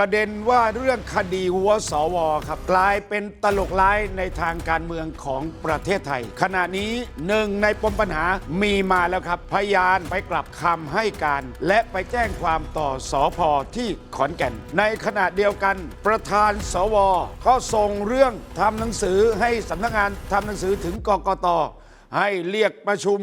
ประเด็นว่าเรื่องคดีหัวสวครับ กลายเป็นตลกร้ายในทางการเมืองของประเทศไทย ขณะนี้หนึ่งในปมปัญหามีมาแล้วครับ พยานไปกลับคำให้การ และไปแจ้งความต่อสอพอที่ขอนแก่น ในขณะเดียวกัน ประธานสว ก็ส่งเรื่องทำหนังสือให้สำนักงานทำหนังสือถึงกกตให้เรียกประชุม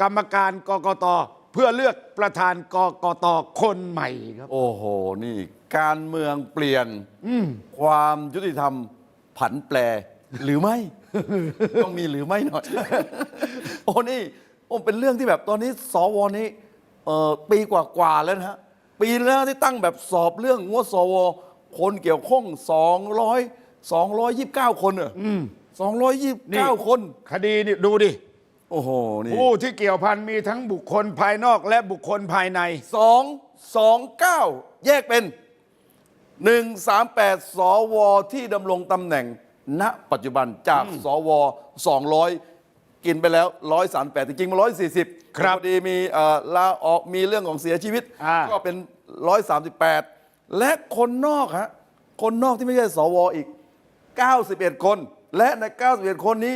กรรมการกกต เพื่อเลือกประธานกกตคนใหม่ครับ โอ้โห นี่ การเมืองเปลี่ยนความยุติธรรมผันแปรหรือไม่ ต้องมีหรือไม่หน่อย โอ้นี่โอ้เป็นเรื่องที่แบบตอนนี้สวนี้เอ่อปีกว่าๆแล้วนะฮะปีแล้วที่ตั้งแบบสอบเรื่องงวดสว คนเกี่ยวข้อง 200 229 คนเหรออืม229 คน คดีนี่ดูดิ โอ้โห นี่ผู้ที่เกี่ยวพันมีทั้งบุคคลภายนอกและบุคคลภายใน สองสองเก้าแยกเป็นหนึ่งสามแปดสว ที่ดำรงตำแหน่ง ณ ปัจจุบันจากสวสองร้อยกินไปแล้วร้อยสามแปดจริงๆมันร้อยสี่สิบครับพอดีมีเอ่อลาออกมีเรื่องของเสียชีวิต อ่า ก็เป็นร้อยสามสิบแปดและคนนอกฮะคนนอกที่ไม่ใช่สวอีก 91 คน และใน 91 คนนี้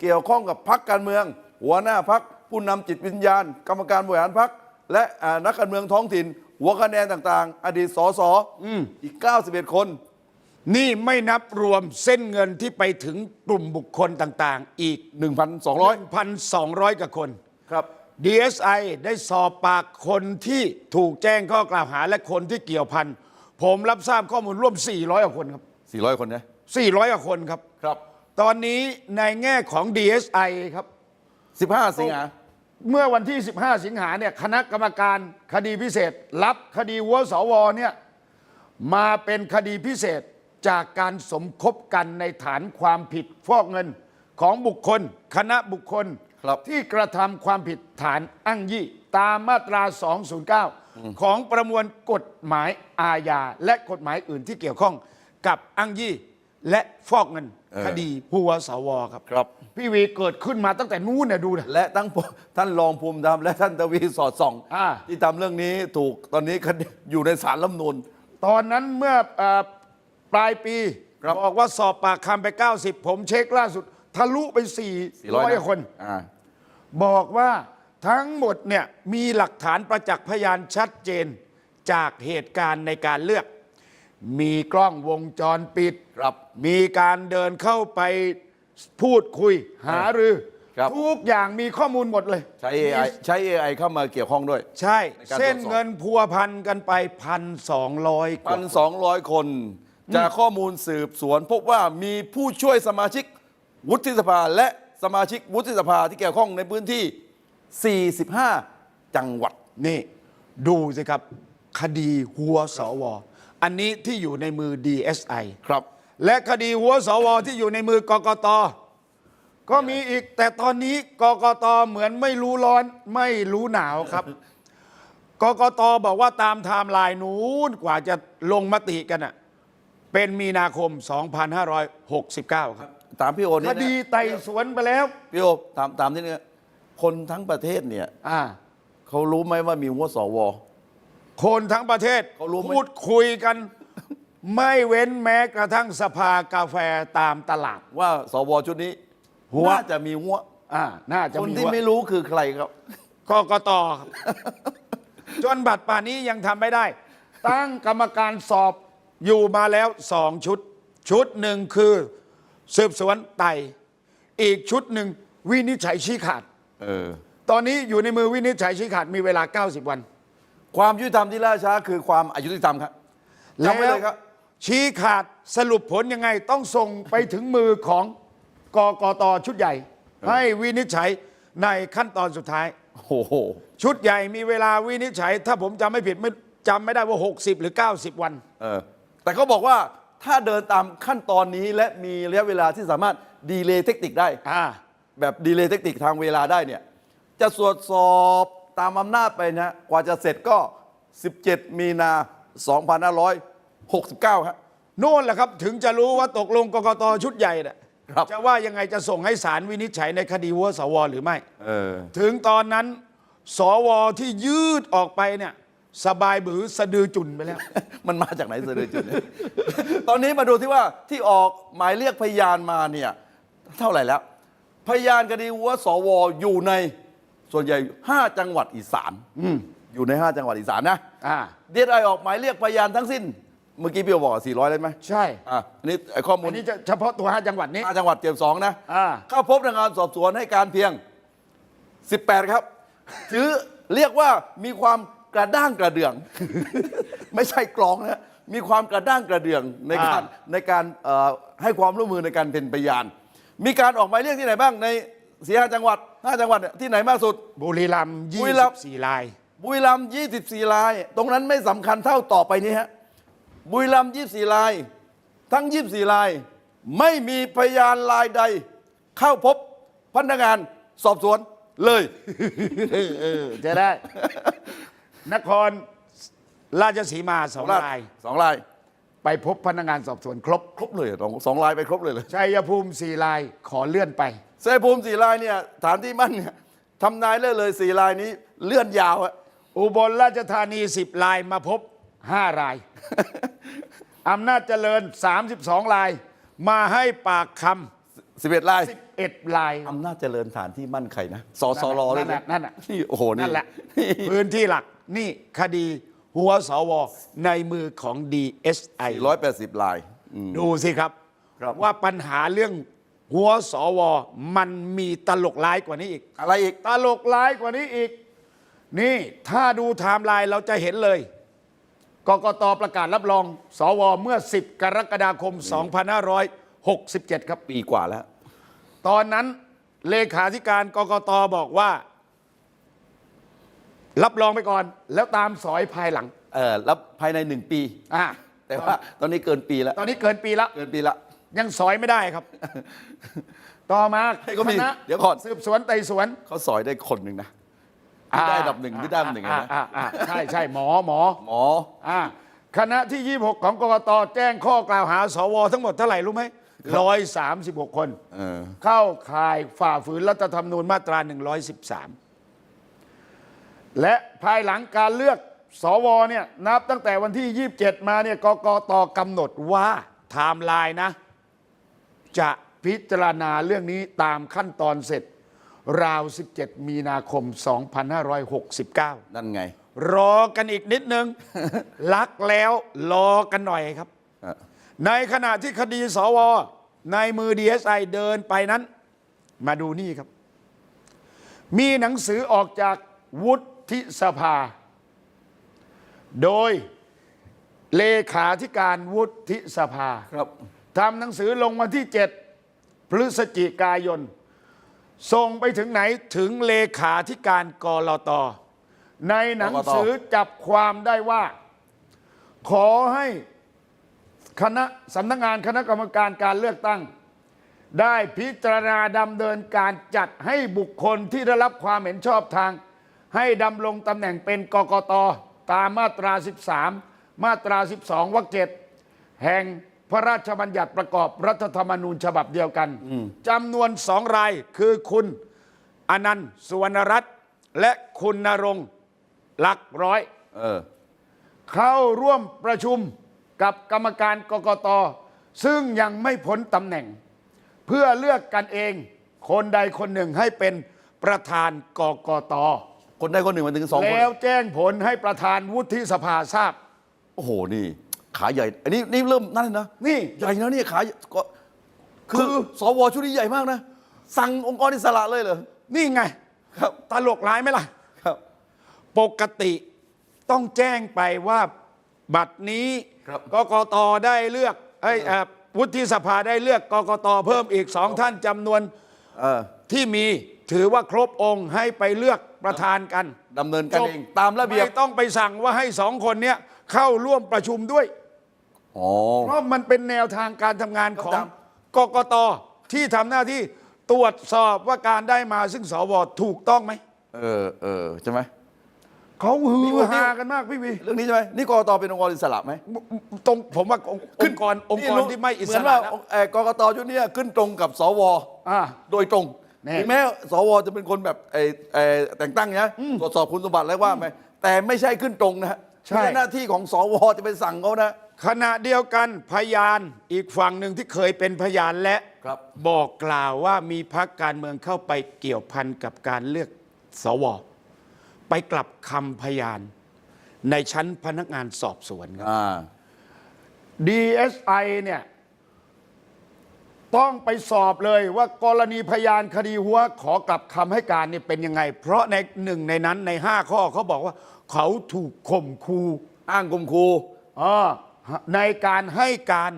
เกี่ยวข้องกับพักการเมือง หัวหน้าพักผู้นำจิตวิญญาณ กรรมการบริหารพักและอ่านักการเมืองท้องถิ่น หัวคะแนนต่างๆ อดีตสสอีก 91 คน นี่ไม่นับรวมเส้นเงินที่ไปถึงกลุ่มบุคคลต่างๆ อีก 1,200 1,200กว่าคนครับ DSI ได้สอบปากคนที่ถูกแจ้งข้อกล่าวหาและคนที่เกี่ยวพันผมรับทราบข้อมูลร่วม 400กว่าคนครับ 400 คนนะ400กว่าคนครับครับ ตอนนี้ในแง่ของ DSI ครับ 15สิงหา เมื่อวันที่ 15 สิงหาเนี่ยคณะกรรมการคดีพิเศษ รับคดีวัวสวเนี่ยมาเป็นคดีพิเศษจากการสมคบกันในฐานความผิดฟอกเงินของบุคคล คณะบุคคลครับ ที่กระทำความผิดฐานอ้างยี่ตามมาตรา 209 ของประมวลกฎหมายอาญาและกฎหมายอื่นที่เกี่ยวข้องกับอ้างยี่ และฟอกเงินคดีหัวสวครับ ครับ พี่วีเกิดขึ้นมาตั้งแต่นู้นเนี่ยดูนะ และทั้งพท่านรองภูมิธรรมและท่านทวีสอดส่องอ่า ที่ทำเรื่องนี้ถูกตอนนี้คดีอยู่ในศาลรัฐธรรมนูญตอนนั้นเมื่อเออปลายปีครับ บอกว่าสอบปากคำไป 90 ผมเช็คล่าสุด ทะลุไป 400 คน อ่า บอกว่าทั้งหมดเนี่ยมีหลักฐานประจักษ์พยานชัดเจนจากเหตุการณ์ในการเลือก มีกล้องวงจรปิด ครับมีการเดินเข้าไปพูดคุยหารือครับ ทุกอย่างมีข้อมูลหมดเลยใช้ AI ใช้ AI เข้ามาเกี่ยวข้องด้วย ใช่ ในการตรวจสอบ เส้นเงินพัวพันกันไปพันสองร้อยกพัว่านสองร้อยคน จากข้อมูลสืบสวน พบว่ามีผู้ช่วยสมาชิกวุฒิสภาและสมาชิกวุฒิสภาที่เกี่ยวข้องในพื้นที่ 45 จังหวัด นี่ ดูสิครับ คดีหัวสว อันนี้ที่อยู่ในมือ DSI ครับ และคดีหัวสวที่อยู่ในมือกกต ก็มีอีกแต่ตอนนี้กกตเหมือนไม่รู้ร้อนไม่รู้หนาวครับ กกตบอกว่าตามไทม์ไลน์นู้นกว่าจะลงมติกันอะเป็นมีนาคม 2569 ครับ ตามพี่โอคนี่นะดีไต่สวนไปแล้ว พี่โอตามตามที่นี่คนทั้งประเทศเนี่ยอ่า เขารู้ไหมว่ามีหัวสว คนทั้งประเทศเขารู้ไหม พูดคุยกัน ไม่เว้นแม้กระทั่งสภากาแฟตามตลาด ว่าสวชุดนี้หัว น่าจะมีหัว อ่าน่าจะคนมีที่ว่า ไม่รู้คือใครครับ กกตครับ จนบัตรป่านนี้ยังทำไม่ได้ ตั้งกรรมการสอบอยู่มาแล้วสองชุด ชุดหนึ่งคือสืบสวนไต่อีกชุดหนึ่งวินิจฉัยชี้ขาด เออ ตอนนี้อยู่ในมือวินิจฉัยชี้ขาดมีเวลา 90 วัน ความยุติธรรมที่ล่าช้าคือความอายุติธรรมครับจำไว้เลยครับ ชี้ขาดสรุปผลยังไงต้องส่งไปถึงมือของกกตชุดใหญ่ ให้วินิจฉัยในขั้นตอนสุดท้าย โอ้โห ชุดใหญ่มีเวลาวินิจฉัย ถ้าผมจำไม่ผิดไม่จำไม่ได้ว่า 60 หรือ 90 วัน เออ แต่เขาบอกว่าถ้าเดินตามขั้นตอนนี้และมีระยะเวลาที่สามารถดีเลย์เทคนิคได้ อ่า แบบดีเลย์เทคนิคทางเวลาได้เนี่ย จะตรวจสอบ ตามอำนาจไปนะกว่าจะเสร็จก็ 17 มีนา 2569ครับโน่นแหละครับถึงจะรู้ว่าตกลงกกตชุดใหญ่น่ะครับ จะว่ายังไงจะส่งให้ศาลวินิจฉัยในคดีวัวสวหรือไม่ เออ ถึงตอนนั้น สวที่ยืดออกไปเนี่ยสบายบือสะดือจุนไปแล้ว มันมาจากไหนเสด็จจุดเนี่ยตอนนี้มาดูที่ว่าที่ออกหมายเรียกพยานมาเนี่ย เท่าไหร่แล้ว พยานคดีหัวสวอยู่ใน ส่วนใหญ่ 5 จังหวัดอีสานอยู่ใน 5 จังหวัดอีสานนะอ่าเดียไอออกหมายเรียกพยานทั้งสิ้น เมื่อกี้พี่บอกว่า400เลยไหมใช่อะอันนี้ไอ้ข้อมูลอันนี้จะเฉพาะตัวห้าจังหวัดนี้ 5จังหวัดเจ็บสองนะอ่า เข้าพบพนักงานสอบสวนให้การเพียง 18 ครับ ถือเรียกว่ามีความกระด้างกระเดื่อง ไม่ใช่กรองนะมีความกระด้างกระเดื่องในการอ่า ในการเอ่อให้ความร่วมมือในการเป็นพยาน มีการออกหมายเรียกที่ไหนบ้างในสี่ห้าจังหวัด ห้าจังหวัดเนี่ยที่ไหนมากสุด บุรีรัมย์บุรีรัมย์24ลาย บุรีรัมย์24ลาย ตรงนั้นไม่สำคัญเท่าต่อไปนี้ฮะ บุรีรัมย์24ลาย ทั้ง 24ลาย ไม่มีพยานลายใด เข้าพบพนักงานสอบสวนเลย เออเออจะได้ นครราชสีมาสองลาย สองลาย ไปพบพนักงานสอบสวนครบ ครบเลยเหรอสองสองลายไปครบเลยเลยชัยภูมิสี่ลายขอเลื่อนไปเสยภูมิสี่ลายเนี่ยฐานที่มั่นเนี่ยทำนายเลยเลยสี่ลายนี้เลื่อนยาวอะอุบลราชธานี10ลายมาพบ5รายอำนาจเจริญ 32 ลาย มาให้ปากคสิบเอ็ดลายำ11ลายอำนาจเจริญฐานที่มั่นใครนะสสรเลยนั่นน่ะนั่นน่ะนี่โอ้โหนี่ นั่นแหละ พื้นที่หลักนี่คดี หัวสวในมือของ DSI ร้อยแปดสิบลายดูสิครับ ครับ ว่าปัญหาเรื่องหัวสวมันมีตลกร้ายกว่านี้อีก อะไรอีก ตลกร้ายกว่านี้อีก นี่ถ้าดูไทม์ไลน์เราจะเห็นเลย กกตประกาศรับรอง สวเมื่อ 10 กรกฎาคม 2567 ครับ ปีกว่าแล้ว ตอนนั้นเลขาธิการกกตบอกว่า รับรองไปก่อน แล้วตามสอยภายหลัง เออแล้วภายในหนึ่งปี อ่าแต่ว่าตอนนี้เกินปีแล้ว ตอนนี้เกินปีแล้วเกินปีละ ยังสอยไม่ได้ครับ ต่อมาให้เขามีคณะเดี๋ยวก่อน สืบสวนไต่สวนเขาสอยได้คนหนึ่งนะที่ได้อันดับหนึ่งที่ได้อันดับหนึ่งอ่านะอ่าอ่าใช่ใช่หมอหมอหมออ่าคณะที่ 26 ของกกตแจ้งข้อกล่าวหา สว ทั้งหมดเท่าไหร่รู้ไหมร้อยสามสิบหกคนเออเข้าข่ายฝ่าฝืนรัฐธรรมนูญมาตรา113 และภายหลังการเลือกสวเนี่ยนับตั้งแต่วันที่ 27 มาเนี่ยกกตกำหนดว่าไทม์ไลน์นะ จะพิจารณาเรื่องนี้ตามขั้นตอนเสร็จ ราว 17 มีนาคม 2569 นั่นไง รอกันอีกนิดนึง ลักแล้วรอกันหน่อยครับอะในขณะที่คดีสว ในมือ DSI เดินไปนั้น มาดูนี่ครับ มีหนังสือออกจากวุฒิ สภา โดยเลขาธิการวุฒิสภาครับทำหนังสือลงวันที่ 7 พฤศจิกายน ส่งไปถึงไหนถึงเลขาธิการกรต ในหนังสือจับความได้ว่า ขอให้คณะสำนักงานคณะกรรมการการเลือกตั้ง ได้พิจารณาดำเนินการจัดให้บุคคลที่ได้รับความเห็นชอบทาง ให้ดำรงตำแหน่งเป็นกกตตามมาตรา 13 มาตรา 12วรรคเจ็ดแห่งพระราชบัญญัติประกอบรัฐธรรมนูญฉบับเดียวกันจำนวนสองรายคือคุณอนันต์สุวรรณรัตน์และคุณนรงค์หลักร้อยเออเข้าร่วมประชุมกับกรรมการกกต ซึ่งยังไม่พ้นตำแหน่ง เพื่อเลือกกันเองคนใดคนหนึ่งให้เป็นประธานกกต คนได้คนหนึ่งมาถึงสองคนแล้วแจ้งผลให้ประธานวุฒิสภาทราบ โอ้โหนี่ ขาใหญ่ อันนี้นี่เริ่มนั่นเลยนะนี่ ใหญ่นะเนี่ยขาใหญ่ก็คืคืออสวชุดนี้ใหญ่มากนะ สั่งองค์กรอิสระเลยเหรอนี่ไง ครับ ตลกร้ายไหมล่ะครับ ปกติต้องแจ้งไปว่าบัตรนี้ครับกกตได้เลือกเอ้ยเอ่อวุฒิสภาได้เลือกกกตเพิ่มอีกสองท่านจำนวนเออที่มี ถือว่าครบองค์ให้ไปเลือกประธานกันดำเนินการเองตามระเบียบไม่ต้องไปสั่งว่าให้สองคนเนี้ยเข้าร่วมประชุมด้วยอ๋อเพราะมันเป็นแนวทางการทำงานของครับกกตที่ทำหน้าที่ตรวจสอบว่าการได้มาซึ่งสวถูกต้องไหมเออเออใช่ไหมเขาฮืนี่อว่าฮากันมากพี่วีเรื่องนี้ใช่ไหมนี่กรกตเป็นองค์กรอิสระไหมตรงผมว่าองค์องค์กรองค์กรที่ไม่อิสเหมือนระว่านะเอ่อกกตชุดเนี้ยขึ้นตรงกับสวอ่าโดยตรง แน่ ถึงแม้สวจะเป็นคนแบบไอ้ไอ้แต่งตั้งนะตรวจสอบคุณสมบัติแล้วว่าไหมแต่ไม่ใช่ขึ้นตรงนะใช่ ไม่ใช่หน้าที่ของสวจะไปสั่งเขานะ ขณะเดียวกันพยานอีกฝั่งหนึ่งที่เคยเป็นพยานและครับ บอกกล่าวว่ามีพักการเมืองเข้าไปเกี่ยวพันกับการเลือกสว ไปกลับคำพยาน ในชั้นพนักงานสอบสวนครับ อ่า DSI เนี่ย ต้องไปสอบเลยว่ากรณีพยานคดีหัวขอกลับคำให้การเนี่ยเป็นยังไง เพราะในหนึ่งในนั้นในห้าข้อเขาบอกว่า เขาถูกข่มคูอ้างกุมครูอ่าในการให้การ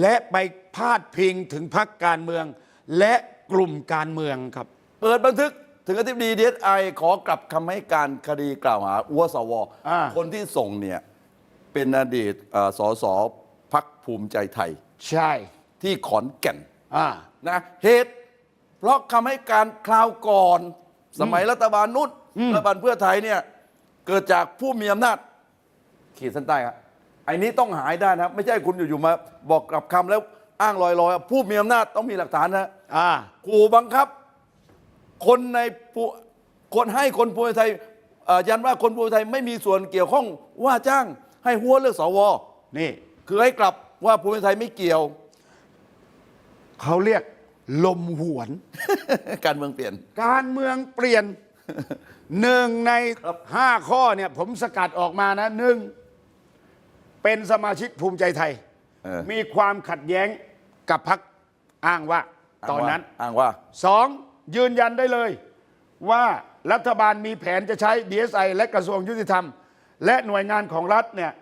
และไปพาดพิงถึงพรรคการเมือง และกลุ่มการเมืองครับ เปิดบันทึกถึงอธิบดีดีไอขอกลับคำให้การคดีกล่าวหาอัวสวอ่า คนที่ส่งเนี่ยเป็นอดีตเอ่อสสพักภูมิใจไทย ใช่ ที่ขอนแก่นอ่า นะเหตุ เพราะคำให้การคราวก่อน สมัยรัฐบาลนุชรัฐบาลเพื่อไทยเนี่ย เกิดจากผู้มีอำนาจ ขีดเส้นใต้ครับไอ้นี้ต้องหายได้นะครับ ไม่ใช่คุณอยู่ๆมาบอกกลับคำแล้วอ้างลอยๆผู้มีอำนาจต้องมีหลักฐานนะ อ่า ขู่บังคับ คนในผู้คนให้คนภูมิใจไทยเอ่อยันว่าคนภูมิใจไทยไม่มีส่วนเกี่ยวข้องว่าจ้างให้หัวเลือกสว นี่ คือให้กลับว่าภูมิใจไทยไม่เกี่ยว เขาเรียกลมหวน การเมืองเปลี่ยน การเมืองเปลี่ยนหนึ่งในครับห้าข้อเนี่ย ผมสกัดออกมานะหนึ่งเป็นสมาชิกภูมิใจไทย เออ มีความขัดแย้งกับพักอ้างว่า ตอนนั้น อ้างว่า สองยืนยันได้เลย ว่ารัฐบาลมีแผนจะใช้ DSI และกระทรวงยุติธรรม และหน่วยงานของรัฐเนี่ย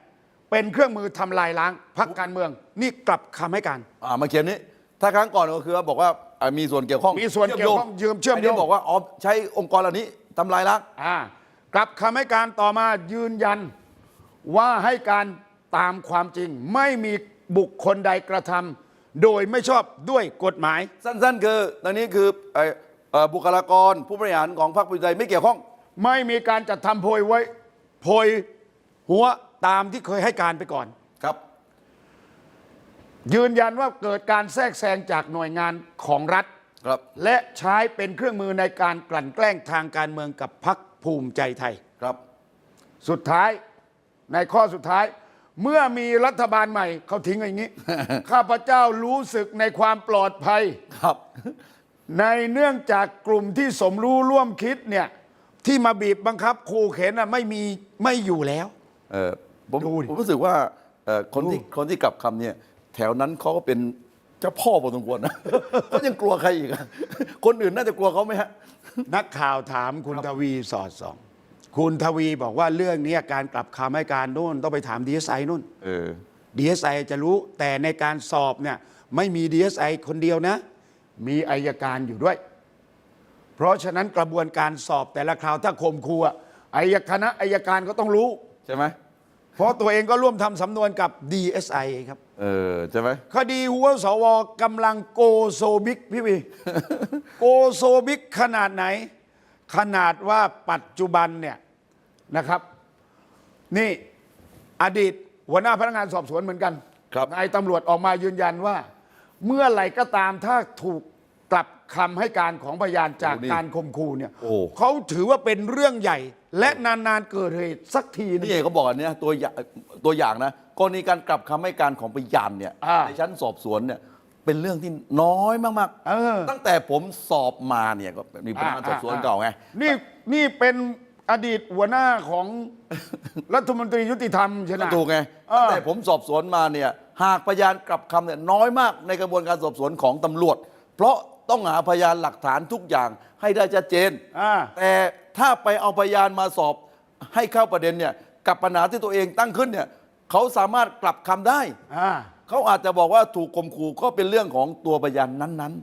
เป็นเครื่องมือทำลายล้างพักการเมือง นี่กลับคำให้การ อ่ามาเขียนนี้ ถ้าครั้งก่อนก็คือว่าบอกว่าอ่ามีส่วนเกี่ยวข้องมีส่วนเกี่ยวข้องยืมเชื่อมโยง นนี้บอกว่าอ๋อใช้องค์กรเหล่านี้ทำลายล้าง อ่ากลับคำให้การต่อมายืนยันว่าให้การตามความจริง ไม่มีบุคคลใดกระทำโดยไม่ชอบด้วยกฎหมาย สั้นๆ คือตอนนี้คือเอ่อเอ่อบุคลากรผู้บริหารของพรรคภูมิใจไทยไม่เกี่ยวข้อง ไม่มีการจัดทำโพยไว้โพยหัวตามที่เคยให้การไปก่อนครับ ยืนยันว่าเกิดการแทรกแซงจากหน่วยงานของรัฐ ครับ และใช้เป็นเครื่องมือในการกลั่นแกล้งทางการเมืองกับพรรคภูมิใจไทย ครับ สุดท้ายในข้อสุดท้าย เมื่อมีรัฐบาลใหม่เขาทิ้งอย่างนี้ ข้าพเจ้ารู้สึกในความปลอดภัย ครับ ในเนื่องจากกลุ่มที่สมรู้ร่วมคิดเนี่ยที่มาบีบบังคับขู่เข็นน่ะไม่มีไม่อยู่แล้ว เออผมดูดิผมรู้สึกว่าเอ่อคนที่คนที่กลับคำเนี่ย แถวนั้นเขาก็เป็นเจ้าพ่อพอสมควรนะ เขายังกลัวใครอีกอะคนอื่นน่าจะกลัวเขาไหมฮะ นักข่าวถามคุณทวีสอดส่อง คุณทวีบอกว่าเรื่องนี้การกลับคำให้การโน่นต้องไปถามดีเอสไอนู่นเออ ดีเอสไอจะรู้แต่ในการสอบเนี่ยไม่มีดีเอสไอคนเดียวนะ มีอายการอยู่ด้วย เพราะฉะนั้นกระบวนการสอบแต่ละคราวถ้าข่มขู่อะอายคณะอายการก็ต้องรู้ ใช่ไหม เพราะตัวเองก็ร่วมทำสำนวนกับ DSI ครับ เออใช่ไหม คดีหัวสวกำลังโกโซบิกพี่วี โกโซบิกขนาดไหน ขนาดว่าปัจจุบันเนี่ยนะครับ นี่อดีตหัวหน้าพนักงานสอบสวนเหมือนกันครับ นายตำรวจออกมายืนยันว่า เมื่อไหร่ก็ตามถ้าถูกกลับคำให้การของพยานจากการข่มขู่เนี่ยโอ้ เขาถือว่าเป็นเรื่องใหญ่ และนานๆเกิดเหตุสักทีนึงนี่เขาบอกอันเนี้ยตัวอย่างตัวอย่างนะกรณีการกลับคำให้การของพยานเนี่ยอ่าในชั้นสอบสวนเนี่ยเป็นเรื่องที่น้อยมากเออ ตั้งแต่ผมสอบมาเนี่ยก็มีพนักงานสอบสวนเก่าไง นี่นี่เป็นอดีตหัวหน้าของ รัฐมนตรียุติธรรมใช่ไหม ก็ถูกไงเออตั้งแต่ผมสอบสวนมาเนี่ยหากพยานกลับคำเนี่ยน้อยมากในกระบวนการสอบสวนของตำรวจ เพราะต้องหาพยานหลักฐานทุกอย่างให้ได้ชัดเจน อ่า แต่ ถ้าไปเอาพยานมาสอบให้เข้าประเด็นเนี่ยกับปัญหาที่ตัวเองตั้งขึ้นเนี่ยเขาสามารถกลับคำได้ อ่า เขาอาจจะบอกว่าถูกข่มขู่ก็เป็นเรื่องของตัวพยานนั้น